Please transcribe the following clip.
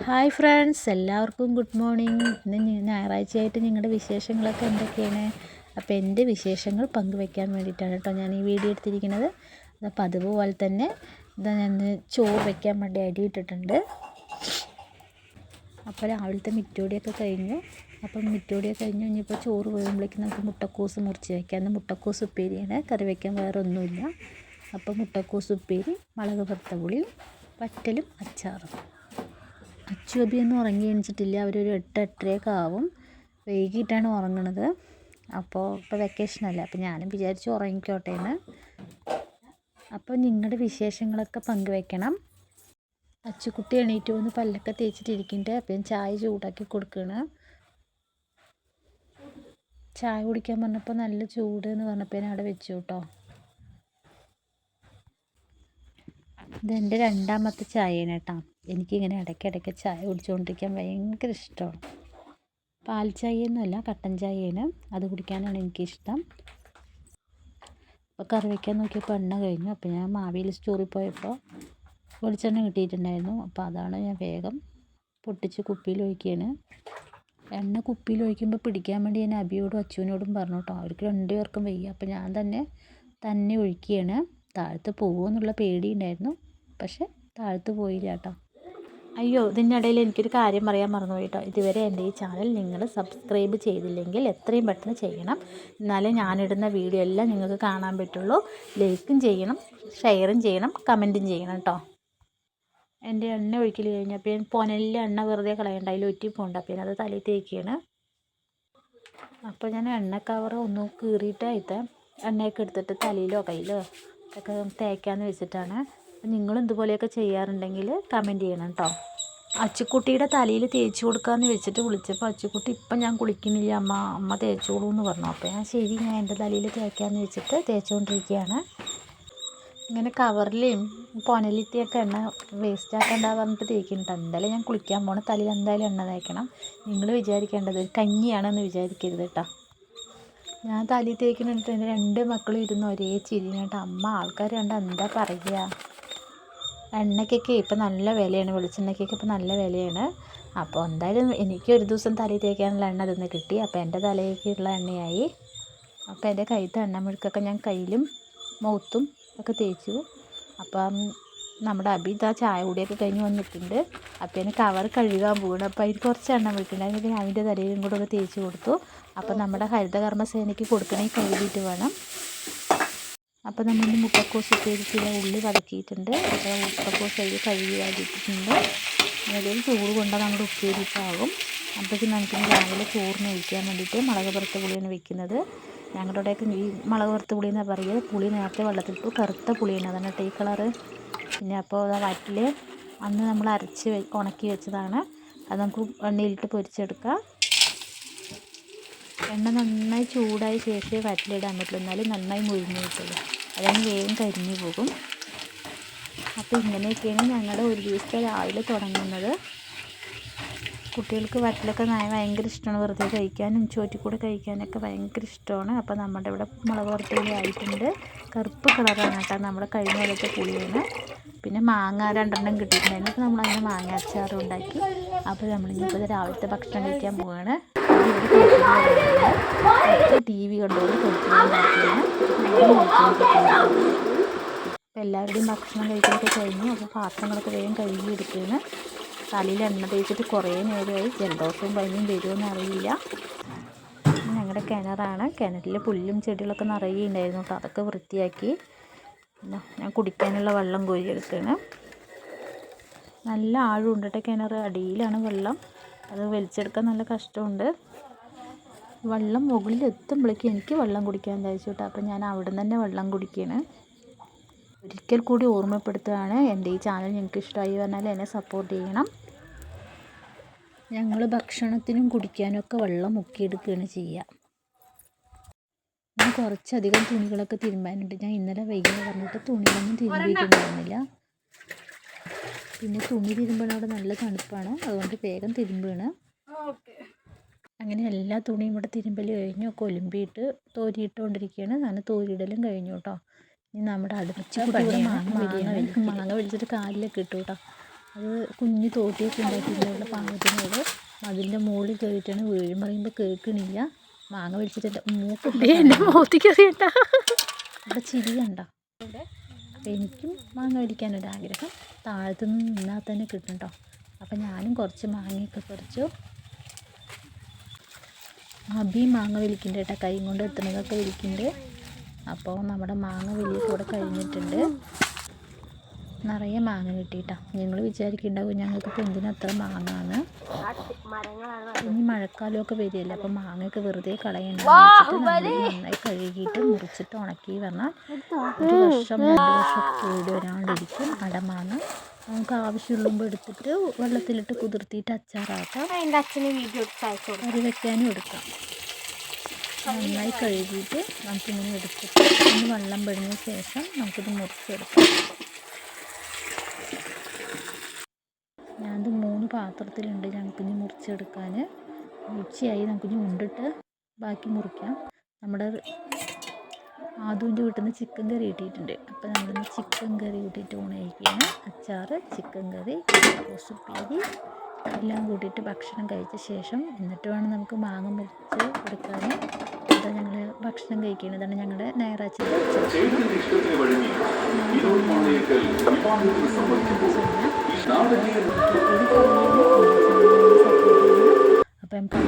Hi friends എല്ലാവർക്കും good morning. ഇന്ന് ഞായറാഴ്ചയായിട്ട് നിങ്ങളുടെ വിശേഷങ്ങളൊക്കെ എന്തൊക്കെയാണ്? അപ്പോൾ എന്റെ വിശേഷങ്ങൾ പങ്കുവെക്കാൻ വേണ്ടിയിട്ടാണ് കേട്ടോ ഞാൻ ഈ വീഡിയോ എടുത്തിരിക്കുന്നത്. അപ്പോൾ അതുപോലെ തന്നെ ഇതാ ഞാൻ ചോറ് വയ്ക്കാൻ വേണ്ടി അരി ഇട്ടിട്ടുണ്ട്. അപ്പോൾ രാവിലത്തെ മിറ്റോടിയൊക്കെ കഴിഞ്ഞു. അപ്പം മിറ്റോടിയൊക്കെ കഴിഞ്ഞു കഴിഞ്ഞപ്പോൾ ചോറ് പോകുമ്പോഴേക്കും നമുക്ക് മുട്ടക്കോസ് മുറിച്ച് വയ്ക്കാം മുട്ടക്കോസ് ഉപ്പേരിയാണ്. കറി വയ്ക്കാൻ വേറെ ഒന്നുമില്ല. അപ്പോൾ മുട്ടക്കോസ് ഉപ്പേരി മുളക് വറുത്ത പുളിയും അച്ചാറും. അച്ചു അബിയൊന്നും ഉറങ്ങി എണിച്ചിട്ടില്ല. അവരൊരു എട്ട് എട്ടരയൊക്കെ ആവും. വൈകിട്ടാണ് ഉറങ്ങണത്. അപ്പോൾ ഇപ്പോൾ വെക്കേഷനല്ലേ അപ്പോൾ ഞാനും വിചാരിച്ചു ഉറങ്ങിക്കോട്ടെ എന്ന്. അപ്പോൾ നിങ്ങളുടെ വിശേഷങ്ങളൊക്കെ പങ്കുവെക്കണം. അച്ചുക്കുട്ടി എണീറ്റ് വന്ന് പല്ലൊക്കെ തേച്ചിട്ടിരിക്കുന്നുണ്ട് അപ്പം ഞാൻ ചായ ചൂടാക്കി കൊടുക്കുകയാണ് ചായ കുടിക്കാൻ പറഞ്ഞപ്പോൾ നല്ല ചൂട് എന്ന് പറഞ്ഞപ്പോൾ ഞാൻ അവിടെ വെച്ചു കേട്ടോ. ഇതെന്റെ രണ്ടാമത്തെ ചായയാണ് കേട്ടോ. എനിക്കിങ്ങനെ ഇടയ്ക്കിടയ്ക്ക് ചായ കുടിച്ചുകൊണ്ടിരിക്കാൻ ഭയങ്കര ഇഷ്ടമാണ്. പാൽ ചായയൊന്നുമല്ല കട്ടൻ ചായയാണ്. അത് കുടിക്കാനാണ് എനിക്കിഷ്ടം. അപ്പോൾ കറി വയ്ക്കാൻ നോക്കിയപ്പോൾ എണ്ണ കഴിഞ്ഞു. അപ്പോൾ ഞാൻ മാവിയിൽ സ്റ്റോറിൽ പോയപ്പോൾ വെളിച്ചെണ്ണ കിട്ടിയിട്ടുണ്ടായിരുന്നു. അപ്പോൾ അതാണ് ഞാൻ വേഗം പൊട്ടിച്ച് കുപ്പിയിൽ ഒഴിക്കുകയാണ്. എണ്ണ കുപ്പിയിൽ ഒഴിക്കുമ്പോൾ പിടിക്കാൻ വേണ്ടി ഞാൻ അബിയോടും അച്ചുവിനോടും പറഞ്ഞു കേട്ടോ. അവർക്ക് രണ്ടുപേർക്കും വയ്യ. അപ്പോൾ ഞാൻ തന്നെ തന്നെ ഒഴിക്കുകയാണ്. താഴത്ത് പോകുമെന്നുള്ള പേടിയുണ്ടായിരുന്നു പക്ഷെ താഴത്ത് പോയില്ല കേട്ടോ. അയ്യോ ഇതിനിടയിൽ എനിക്കൊരു കാര്യം പറയാൻ മറന്നുപോയി കേട്ടോ. ഇതുവരെ എന്റെ ഈ ചാനൽ നിങ്ങൾ സബ്സ്ക്രൈബ് ചെയ്തില്ലെങ്കിൽ എത്രയും പെട്ടെന്ന് ചെയ്യണം. എന്നാലേ ഞാനിടുന്ന വീഡിയോ എല്ലാം നിങ്ങൾക്ക് കാണാൻ പറ്റുള്ളൂ. ലൈക്കും ചെയ്യണം ഷെയറും ചെയ്യണം കമന്റും ചെയ്യണം കേട്ടോ. എന്റെ എണ്ണ ഒഴിക്കൽ കഴിഞ്ഞപ്പോൾ ഞാൻ പൊനലിലെ എണ്ണ വെറുതെ കളയണ്ട. അതിൽ ഒറ്റി പോകണ്ട അപ്പോൾ ഞാനത് തലയിൽ തേക്കുകയാണ്. അപ്പോൾ ഞാൻ എണ്ണ കവർ ഒന്ന് കീറിയിട്ടായിട്ട് എണ്ണയൊക്കെ എടുത്തിട്ട് തലയിലോ കയ്യിലോ ഒക്കെ തേക്കാമെന്ന് വെച്ചിട്ടാണ്. അപ്പം നിങ്ങളും ഇതുപോലെയൊക്കെ ചെയ്യാറുണ്ടെങ്കിൽ കമന്റ് ചെയ്യണം കേട്ടോ അച്ചുക്കുട്ടിയുടെ തലയിൽ തേച്ച് കൊടുക്കാമെന്ന് വെച്ചിട്ട് വിളിച്ചപ്പോൾ അച്ചുക്കുട്ടി ഇപ്പം ഞാൻ കുളിക്കുന്നില്ല അമ്മ അമ്മ തേച്ചോളൂ എന്ന് പറഞ്ഞു. അപ്പോൾ ഞാൻ ശരി ഞാൻ എന്റെ തലയിൽ തേക്കാമെന്ന് വെച്ചിട്ട് തേച്ചുകൊണ്ടിരിക്കുകയാണ് ഇങ്ങനെ കവറിലെയും പൊനലിത്തിയൊക്കെ എണ്ണ വേസ്റ്റ് ആക്കണ്ട പറഞ്ഞിട്ട് തേക്കുന്നുണ്ട് എന്തായാലും ഞാൻ കുളിക്കാൻ പോകണം തലയിൽ എന്തായാലും എണ്ണ തേക്കണം. നിങ്ങൾ വിചാരിക്കേണ്ടത് കഞ്ഞിയാണെന്ന് വിചാരിക്കരുത് കേട്ടോ ഞാൻ തലയിൽ തേക്കുന്നുണ്ട് എന്റെ രണ്ട് മക്കളും ഇരുന്ന് ഒരേ ചിരിഞ്ഞിട്ട് അമ്മ ആൾക്കാർ കണ്ട എന്താ പറയുക? എണ്ണയ്ക്കൊക്കെ ഇപ്പം നല്ല വിലയാണ് വെളിച്ചെണ്ണയ്ക്കൊക്കെ ഇപ്പം നല്ല വിലയാണ്. അപ്പോൾ എന്തായാലും എനിക്ക് ഒരു ദിവസം തലയിൽ തേക്കാനുള്ള എണ്ണ ഇതൊന്ന് കിട്ടി. അപ്പോൾ എന്റെ തലയിലേക്കുള്ള എണ്ണയായി. അപ്പോൾ എന്റെ കയ്യിലത്തെ എണ്ണ മുഴുക്കൊക്കെ ഞാൻ കയ്യിലും മുഖത്തും ഒക്കെ തേച്ചു. അപ്പം നമ്മുടെ അബിത ചായ കൂടിയൊക്കെ കഴിഞ്ഞ് വന്നിട്ടുണ്ട്. അപ്പോൾ എനിക്ക് കവർ കഴുകാൻ പോകണം അപ്പോൾ അതിന് കുറച്ച് എണ്ണ വീട്ടിലുണ്ടായിരുന്നു പിന്നെ അവന്റെ തലയിലും കൂടെ ഒക്കെ തേച്ച് കൊടുത്തു. അപ്പോൾ നമ്മുടെ ഹരിതകർമ്മ സേനയ്ക്ക് കൊടുക്കണേ കഴുകിയിട്ട് വേണം. അപ്പോൾ നമ്മൾ മുട്ടക്കോസ് ഉപ്പേരിക്കുള്ള ഉള്ളി വതക്കിയിട്ടുണ്ട്. അപ്പോൾ മുട്ടക്കോസ് അതിൽ കഴുകി വഴറ്റിയിട്ടുണ്ട് അതായത് ചൂട് കൊണ്ടാൽ നമ്മുടെ ഉപ്പേരിക്കാകും അപ്പോഴേക്കും നമുക്ക് രാവിലെ ചോറിന് ഒഴിക്കാൻ വേണ്ടിയിട്ട് മുളക് വറുത്ത പുളിയാണ് വെക്കുന്നത്. ഞങ്ങളുടെ അവിടെയൊക്കെ ഈ മുളക് വറുത്ത പുളി എന്നാണ് പറയുക. പുളി നേരത്തെ വെള്ളത്തിലിട്ട്. കറുത്ത പുളിയാണ് അതാണ് ടീ കളറ്. പിന്നെ അപ്പോൾ വറ്റിൽ അന്ന് നമ്മൾ അരച്ച് ഉണക്കി വെച്ചതാണ്. അത് നമുക്ക് എണ്ണയിലിട്ട് പൊരിച്ചെടുക്കാം. എണ്ണ നന്നായി ചൂടായ ശേഷമേ വറ്റിലിടാൻ പറ്റുള്ളൂ. എന്നാലും നന്നായി മുരിഞ്ഞ് കിട്ടുള്ളൂ. അല്ലെങ്കിൽ വേഗം കരിഞ്ഞു പോകും. അപ്പോൾ ഇങ്ങനെയൊക്കെയാണ് ഞങ്ങളുടെ ഒരു ദിവസത്തെ രാവിലെ തുടങ്ങുന്നത്. കുട്ടികൾക്ക് വറ്റിലൊക്കെ നായ ഭയങ്കര ഇഷ്ടമാണ്. വെറുതെ കഴിക്കാനും ചോറ്റിക്കൂടെ കഴിക്കാനൊക്കെ ഭയങ്കര ഇഷ്ടമാണ്. അപ്പോൾ നമ്മുടെ ഇവിടെ മുളക് വറുത്തയില ആയിട്ടുണ്ട്. കറുപ്പ് കളറാണ് കേട്ടോ നമ്മുടെ കഴിഞ്ഞ പോലത്തെ പുളിയാണ്. പിന്നെ മാങ്ങ രണ്ടെണ്ണം കിട്ടിയിട്ടുണ്ടായിരുന്നു. അപ്പോൾ നമ്മളങ്ങനെ മാങ്ങ അച്ചാറും ഉണ്ടാക്കി. അപ്പോൾ നമ്മളിങ്ങനെ രാവിലത്തെ ഭക്ഷണം കഴിക്കാൻ പോവുകയാണ് ടി വി കണ്ടുകൊണ്ട് എല്ലാവരുടെയും ഭക്ഷണം കഴിക്കലൊക്കെ കഴിഞ്ഞു. അപ്പോൾ പാത്രങ്ങളൊക്കെ വേഗം കഴുകി എടുക്കുകയാണ്. തലയിൽ എണ്ണ തേച്ചിട്ട് കുറേ നേരമായി ജലദോഷവും പനിയും വരുമെന്ന് അറിയില്ല. ഞങ്ങളുടെ കിണറാണ്. കിണറ്റിൽ പുല്ലും ചെടികളൊക്കെ നിറയെ ഉണ്ടായിരുന്നു. കേട്ടോ അതൊക്കെ വൃത്തിയാക്കി ഞാൻ കുടിക്കാനുള്ള വെള്ളം കോരി എടുക്കുകയാണ്. നല്ല ആഴമുണ്ട് കേട്ടോ കിണർ അടിയിലാണ് വെള്ളം. അത് വലിച്ചെടുക്കാൻ നല്ല കഷ്ടമുണ്ട്. വെള്ളം മുകളിൽ എത്തുമ്പോഴേക്കും എനിക്ക് വെള്ളം കുടിക്കാൻ തയ്ച്ചു കേട്ടോ. അപ്പം ഞാൻ അവിടെ നിന്ന് തന്നെ വെള്ളം കുടിക്കുകയാണ് ഒരിക്കൽ കൂടി ഓർമ്മപ്പെടുത്തുകയാണ്. എന്റെ ഈ ചാനൽ നിങ്ങൾക്ക് ഇഷ്ടമായി പറഞ്ഞാൽ എന്നെ സപ്പോർട്ട് ചെയ്യണം. ഞങ്ങൾ ഭക്ഷണത്തിനും കുടിക്കാനും ഒക്കെ വെള്ളം മുക്കിയെടുക്കുകയാണ് ചെയ്യുക. ഞാൻ കുറച്ചധികം തുണികളൊക്കെ തിരുമ്പാനുണ്ട്. ഞാൻ ഇന്നലെ വൈകുന്നേരം പറഞ്ഞിട്ട് തുണികളൊന്നും തിരുമ്പിയിട്ടുണ്ടായിരുന്നില്ല. പിന്നെ തുണി തിരുമ്പണ നല്ല തണുപ്പാണ്. അതുകൊണ്ട് വേഗം തിരുമ്പുകയാണ് അങ്ങനെ എല്ലാ തുണിയും ഇവിടെ തിരുമ്പൽ കഴിഞ്ഞു. ഒക്കെ ഒലുമ്പിയിട്ട് തോരിയിട്ടുകൊണ്ടിരിക്കുകയാണ് അങ്ങനെ തോരിയിടലും കഴിഞ്ഞു കേട്ടോ ഇനി നമ്മുടെ അടുത്ത മാങ്ങ വലിച്ചിട്ട് കാലിലൊക്കെ ഇട്ടു കേട്ടോ അത് കുഞ്ഞ് തോട്ടിയൊക്കെ ഉണ്ടാക്കിയിട്ടുള്ള പാകത്തിനോട് അതിന്റെ മുകളിൽ കയറിയിട്ടാണ് വീഴും. പറയുമ്പോൾ കേൾക്കണില്ല. മാങ്ങ വലിച്ചിട്ട് മൂക്കുണ്ട് എന്റെ മോത്തിക്ക് അറിയണ്ട ഇവിടെ ചിരി കണ്ട? എനിക്കും മാങ്ങ വലിക്കാനൊരാഗ്രഹം താഴത്തുനിന്ന് നിന്നാൽ തന്നെ കിട്ടും കേട്ടോ അപ്പം ഞാനും കുറച്ച് മാങ്ങയൊക്കെ പറിച്ചു. അബി മാങ്ങ വലിക്കുന്നുണ്ട് കേട്ടോ കൈ കൊണ്ട് എത്തുന്നതൊക്കെ വലിക്കുന്നുണ്ട് അപ്പോൾ നമ്മുടെ മാങ്ങ വിളിയൊക്കെ ഇവിടെ കഴിഞ്ഞിട്ടുണ്ട്. നിറയെ മാങ്ങ കിട്ടിയിട്ടാ. ഞങ്ങൾ വിചാരിക്കുന്നുണ്ടാവും ഞങ്ങൾക്ക് ഇപ്പോൾ എന്തിനാ അത്ര മാങ്ങാന്ന്. ഇനി മഴക്കാലമൊക്കെ വരികയല്ലേ അപ്പോൾ മാങ്ങയൊക്കെ വെറുതെ കളയണ്ട. നന്നായി കഴുകിയിട്ട് മുറിച്ചിട്ട് ഉണക്കി വന്നാൽ ഒരു വർഷം രണ്ട് വർഷം കൂടി വരാണ്ടിരിക്കും അടമാങ്ങ നമുക്ക് ആവശ്യമുള്ളുമ്പോൾ എടുത്തിട്ട് വെള്ളത്തിലിട്ട് കുതിർത്തിയിട്ട് അച്ചാറാക്കാം. അരി കറി വെക്കാനും എടുക്കാം. നന്നായി കഴുകിയിട്ട് നമുക്കിങ്ങനെ എടുത്തിട്ട് ഒന്ന് വെള്ളം പെടുന്ന ശേഷം നമുക്കിത് മുറിച്ചെടുക്കാം ഞാനത് മൂന്ന് പാത്രത്തിലുണ്ട് ഞങ്ങൾക്കിനി മുറിച്ചെടുക്കാൻ. ഉച്ചയായി നമുക്കിനി ഉണ്ടിട്ട് ബാക്കി മുറിക്കാം. നമ്മുടെ ആദുവിന്റെ വീട്ടിൽ നിന്ന് ചിക്കൻ കറി കിട്ടിയിട്ടുണ്ട്. അപ്പോൾ നമ്മളിന്ന് ചിക്കൻ കറി കൂട്ടിയിട്ട് ഊണയിക്കുകയാണ് അച്ചാറ് ചിക്കൻ കറി ഉപ്പേരി എല്ലാം കൂട്ടിയിട്ട് ഭക്ഷണം കഴിച്ച ശേഷം എന്നിട്ട് വേണം നമുക്ക് മാങ്ങ മുറിച്ച് കൊടുക്കാൻ. അത് ഞങ്ങൾ ഭക്ഷണം കഴിക്കുകയാണ് ഇതാണ് ഞങ്ങളുടെ ഞായറാഴ്ച ചേട്ടന്റെ അപ്പം നമുക്ക്